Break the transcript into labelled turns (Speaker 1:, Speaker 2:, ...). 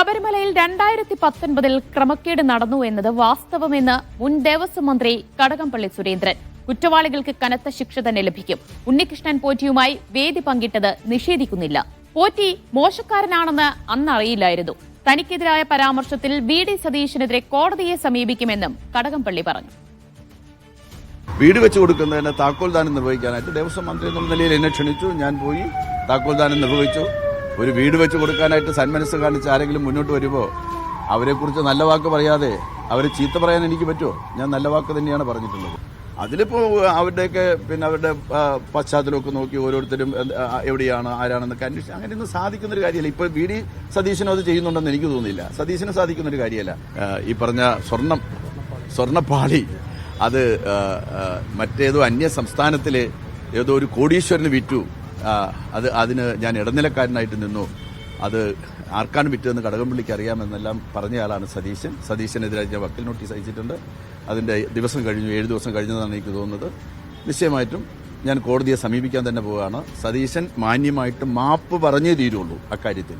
Speaker 1: ശബരിമലയിൽ രണ്ടായിരത്തി പത്തൊൻപതിൽ ക്രമക്കേട് നടന്നു എന്നത് വാസ്തവമെന്ന് മുൻ ദേവസ്വം മന്ത്രി കടകംപള്ളി സുരേന്ദ്രൻ. കുറ്റവാളികൾക്ക് കനത്ത ശിക്ഷ തന്നെ ലഭിക്കും. ഉണ്ണികൃഷ്ണൻ പോറ്റിയുമായി വേദി പങ്കിട്ടത് നിഷേധിക്കുന്നില്ല. പോറ്റി മോശക്കാരനാണെന്ന് അന്നറിയില്ലായിരുന്നു. തനിക്കെതിരായ പരാമർശത്തിൽ വി ഡി സതീശനെതിരെ കോടതിയെ സമീപിക്കുമെന്നും കടകംപള്ളി പറഞ്ഞു.
Speaker 2: വീട് വെച്ചു കൊടുക്കുന്നതിന് താക്കോൽദാനം നിർവഹിക്കാനായിട്ട് ദേവസ്വം മന്ത്രി എന്നുള്ള നിലയിൽ എന്നെ ക്ഷണിച്ചു. ഞാൻ പോയി താക്കോൽദാനം നിർവഹിച്ചു. ഒരു വീട് വെച്ച് കൊടുക്കാനായിട്ട് സന്മനസ് കാണിച്ച് ആരെങ്കിലും മുന്നോട്ട് വരുമ്പോൾ അവരെക്കുറിച്ച് നല്ല വാക്ക് പറയാതെ അവരെ ചീത്ത പറയാൻ എനിക്ക് പറ്റുമോ? ഞാൻ നല്ല വാക്ക് തന്നെയാണ് പറഞ്ഞിട്ടുള്ളത്. അതിലിപ്പോൾ അവരുടെയൊക്കെ പിന്നെ അവരുടെ പശ്ചാത്തലമൊക്കെ നോക്കി ഓരോരുത്തരും എവിടെയാണ് ആരാണെന്നൊക്കെ അന്വേഷിച്ച് അങ്ങനെയൊന്നും സാധിക്കുന്ന ഒരു കാര്യമല്ല. ഇപ്പോൾ വി ഡി സതീശനും അത് ചെയ്യുന്നുണ്ടെന്ന് എനിക്ക് തോന്നുന്നില്ല സതീശന് സാധിക്കുന്ന ഒരു കാര്യമല്ല ഈ പറഞ്ഞ സ്വർണം സ്വർണപ്പാളി അത് മറ്റേതോ അന്യ സംസ്ഥാനത്തിലെ ഏതോ ഒരു കോടീശ്വരന് വിറ്റു. അത് അതിന് ഞാൻ ഇടനിലക്കാരനായിട്ട് നിന്നു. അത് ആർക്കാണ് വിറ്റതെന്ന് കടകംപള്ളിക്ക് അറിയാമെന്നെല്ലാം പറഞ്ഞയാളാണ് സതീശൻ. സതീശനെതിരെ ഞാൻ വക്കീൽ നോട്ടീസ് അയച്ചിട്ടുണ്ട്. അതിന്റെ ദിവസം കഴിഞ്ഞു ഏഴ് ദിവസം കഴിഞ്ഞതാണ് എനിക്ക് തോന്നുന്നത്. നിശ്ചയമായിട്ടും ഞാൻ കോടതിയെ സമീപിക്കാൻ തന്നെ പോവുകയാണ്. സതീശൻ മാന്യമായിട്ട് മാപ്പ് പറഞ്ഞേ തീരുള്ളൂ അക്കാര്യത്തിൽ.